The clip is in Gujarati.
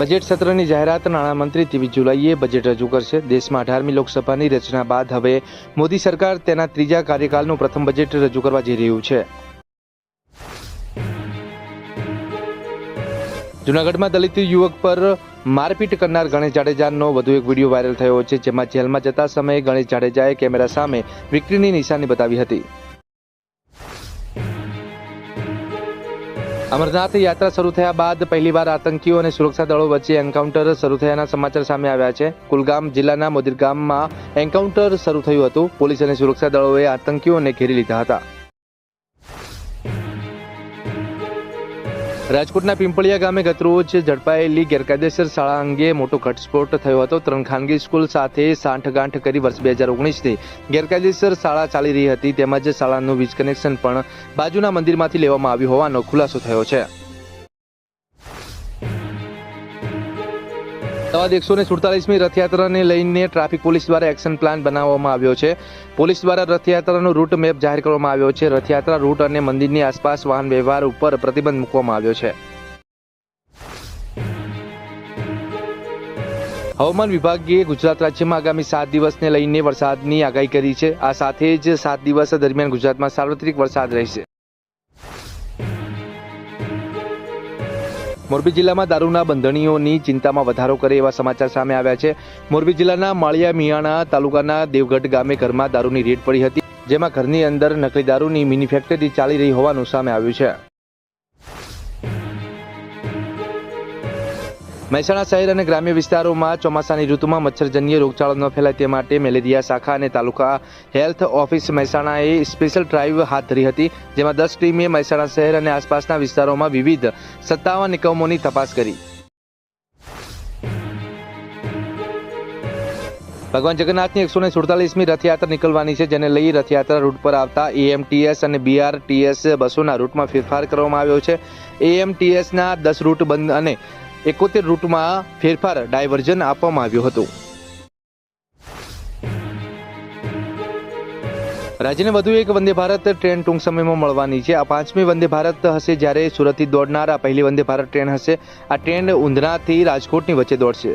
બજેટ સત્રની જાહેરાત નાણામંત્રી ત્રીસ જુલાઈએ બજેટ રજૂ કરશે. દેશમાં અઢારમી લોકસભાની રચના બાદ હવે મોદી સરકાર તેના ત્રીજા કાર્યકાળનું પ્રથમ બજેટ રજૂ કરવા જઈ રહ્યું છે. જૂનાગઢમાં દલિત યુવક પર મારપીટ કરનાર ગણેશ જાડેજાનો વધુ એક વીડિયો વાયરલ થયો છે, જેમાં જેલમાં જતા સમયે ગણેશ જાડેજાએ કેમેરા સામે વિક્ટરીની નિશાની બતાવી હતી. અમરનાથ યાત્રા શરૂ થયા બાદ પહેલીવાર આતંકીઓ અને સુરક્ષા દળો વચ્ચે એન્કાઉન્ટર શરૂ થયાના સમાચાર સામે આવ્યા છે. કુલગામ જિલ્લાના મોદીર ગામમાં એન્કાઉન્ટર શરૂ થયું હતું. પોલીસ અને સુરક્ષા દળોએ આતંકીઓને ઘેરી લીધા હતા. રાજકોટના પિંપળિયા ગામે ગતરોજ ઝડપાયેલી ગેરકાયદેસર શાળા અંગે મોટો ઘટસ્ફોટ થયો હતો. ત્રણ ખાનગી સ્કૂલ સાથે સાંઠગાંઠ કરી વર્ષ બે હજાર ઓગણીસથી ગેરકાયદેસર શાળા ચાલી રહી હતી. તેમજ શાળાનું વીજ કનેક્શન પણ બાજુના મંદિરમાંથી લેવામાં આવ્યું હોવાનો ખુલાસો થયો છે. અમદાવાદ એકસો ને સુડતાલીસમી રથયાત્રાને લઈને ટ્રાફિક પોલીસ દ્વારા એક્શન પ્લાન બનાવવામાં આવ્યો છે. પોલીસ દ્વારા રથયાત્રાનો રૂટ મેપ જાહેર કરવામાં આવ્યો છે. રથયાત્રા રૂટ અને મંદિરની આસપાસ વાહન વ્યવહાર ઉપર પ્રતિબંધ મૂકવામાં આવ્યો છે. હવામાન વિભાગે ગુજરાત રાજ્યમાં આગામી સાત દિવસને લઈને વરસાદની આગાહી કરી છે. આ સાથે જ સાત દિવસ દરમિયાન ગુજરાતમાં સાર્વત્રિક વરસાદ રહેશે. મોરબી જિલ્લામાં દારૂના બંધણીઓની ચિંતામાં વધારો કરે એવા સમાચાર સામે આવ્યા છે. મોરબી જિલ્લાના માળિયા મિયાણા તાલુકાના દેવગઢ ગામે ઘરમાં દારૂની રેડ પડી હતી, જેમાં ઘરની અંદર નકલી દારૂની મિની ફેક્ટરી ચાલી રહી હોવાનું સામે આવ્યું છે. મહેસાણા શહેર અને ગ્રામ્ય વિસ્તારોમાં ચોમાસાની ઋતુમાં મચ્છરજન્ય રોગચાળો ન ફેલાય તે માટે મેલેરિયા શાખા અને તાલુકા હેલ્થ ઓફિસ મહેસાણાએ સ્પેશિયલ ડ્રાઈવ હાથ ધરી હતી, જેમાં દસ ટીમે મહેસાણા શહેર અને આસપાસના વિસ્તારોમાં વિવિધ સત્તાવન એકમોની તપાસ કરી. ભગવાન જગન્નાથની એકસો ને સુડતાલીસમી રથયાત્રા નીકળવાની છે, જેને લઈ રથયાત્રા રૂટ પર આવતા એએમટીએસ અને બીઆરટીએસ બસોના રૂટમાં ફેરફાર કરવામાં આવ્યો છે. એએમટીએસના દસ રૂટ બંધ અને એકોતેર રૂટમાં ફેરફાર ડાયવર્ઝન આપવામાં આવ્યું હતું. રાજ્યને વધુ એક વંદે ભારત ટ્રેન ટૂંક સમયમાં મળવાની છે. આ પાંચમી વંદે ભારત હશે જ્યારે સુરતથી દોડનાર આ પહેલી વંદે ભારત ટ્રેન હશે. આ ટ્રેન ઉંધનાથી રાજકોટની વચ્ચે દોડશે.